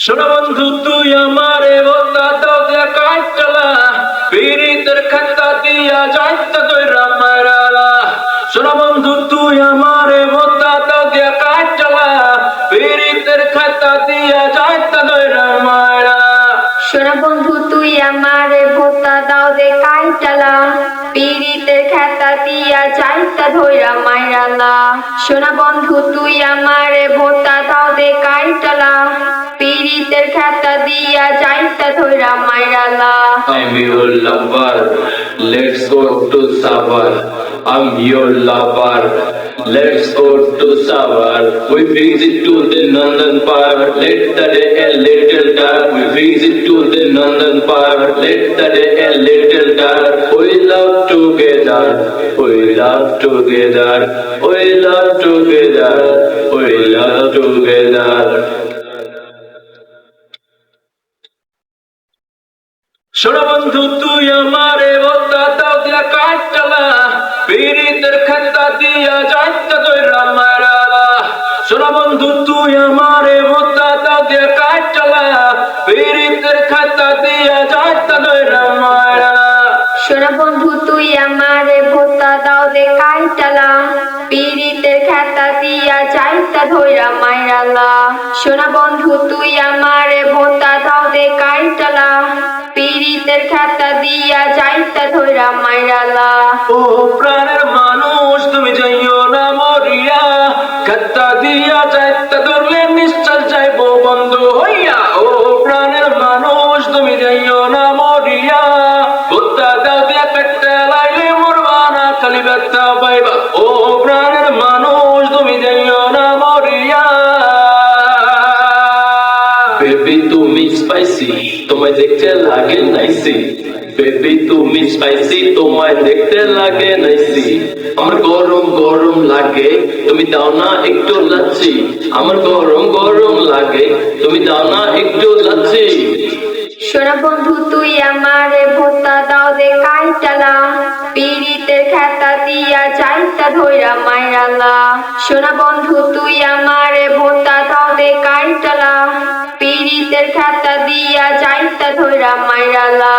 শোনো বন্ধু, তুই আমারে বলতা তো কাজ চলা। পীড়িতের খাতা দিয়া যাইতা তুই রামারালা শোনো বন্ধু, তুই চলা। যাইতা তুই রামারা সোনা বন্ধু, তুই আমারে ভোতা দাও দে কাইটালা পীড়িতের খেতা দিয়া চাইতা ধইরা মাইরালা সোনা বন্ধু, তুই আমারে ভোতা দাও দে কাইটালা পীড়িতের খেতা দিয়া চাইতা ধইরা মাইরালা I'm your lover. Let's go to Savar. I'm your lover. Let's go to Savar. We visit to the Nandan Park. Let the day a little dark. We visit to the Nandan Park. Let the day a little dark. We love together. We love together. We love together. We love together. শোনো বন্ধু, তুই আমারে বলতা দাও কাটলা পীড়িতের খাতা দিয়া যাইতা তুই রামারালা শোনো বন্ধু, তুই আমারে বলতা দাও কাটলা পীড়িতের খাতা দিয়া যাইতা তুই রামারালা সোনা বন্ধু, তুই আমারে ভোতা দাও দে কাইটালা পীড়িতের খেতা দিয়া চাইতা ধইরা মাইরালা সোনা বন্ধু, তুই আমারে ভোতা দাও দে কাইটালা পীড়িতের খেতা দিয়া চাইতা ধইরা মাইরালা। ও প্রাণের মানুষ, তুমি যাইও না মরিয়া। খাতা দিয়া যাইতা ধরলে নিশ্চয় যাইবো বন্ধ হইয়া। ও প্রাণের মানুষ, তুমি যাইও না মরিয়া। বুদ্ধা দাও দিয়া কাটতে লাইলে মরবা না, খালি ব্যথা পাইবা। ও প্রাণের মানুষ, তুমি যাইও স্পাইসি তোমায় দেখতে লাগে নাইসি। বেবি তুমি স্পাইসি তোমায় দেখতে লাগে নাইসি। আমার গরম গরম লাগে, তুমি দাও না একটু লাচ্ছি। আমার গরম গরম লাগে, তুমি দাও না একটু লাচ্ছি। সোনা বন্ধু, তুই আমারে ভোতা দাও দে কাইটালা পীড়িতের খেতা দিয়া চাইতা ধইরা মাইরালা সোনা বন্ধু, তুই আমারে ভোতা দাও দে কাইটালা পীড়িতের খাতা দিয়া চাইতা ধৈরা মাইরালা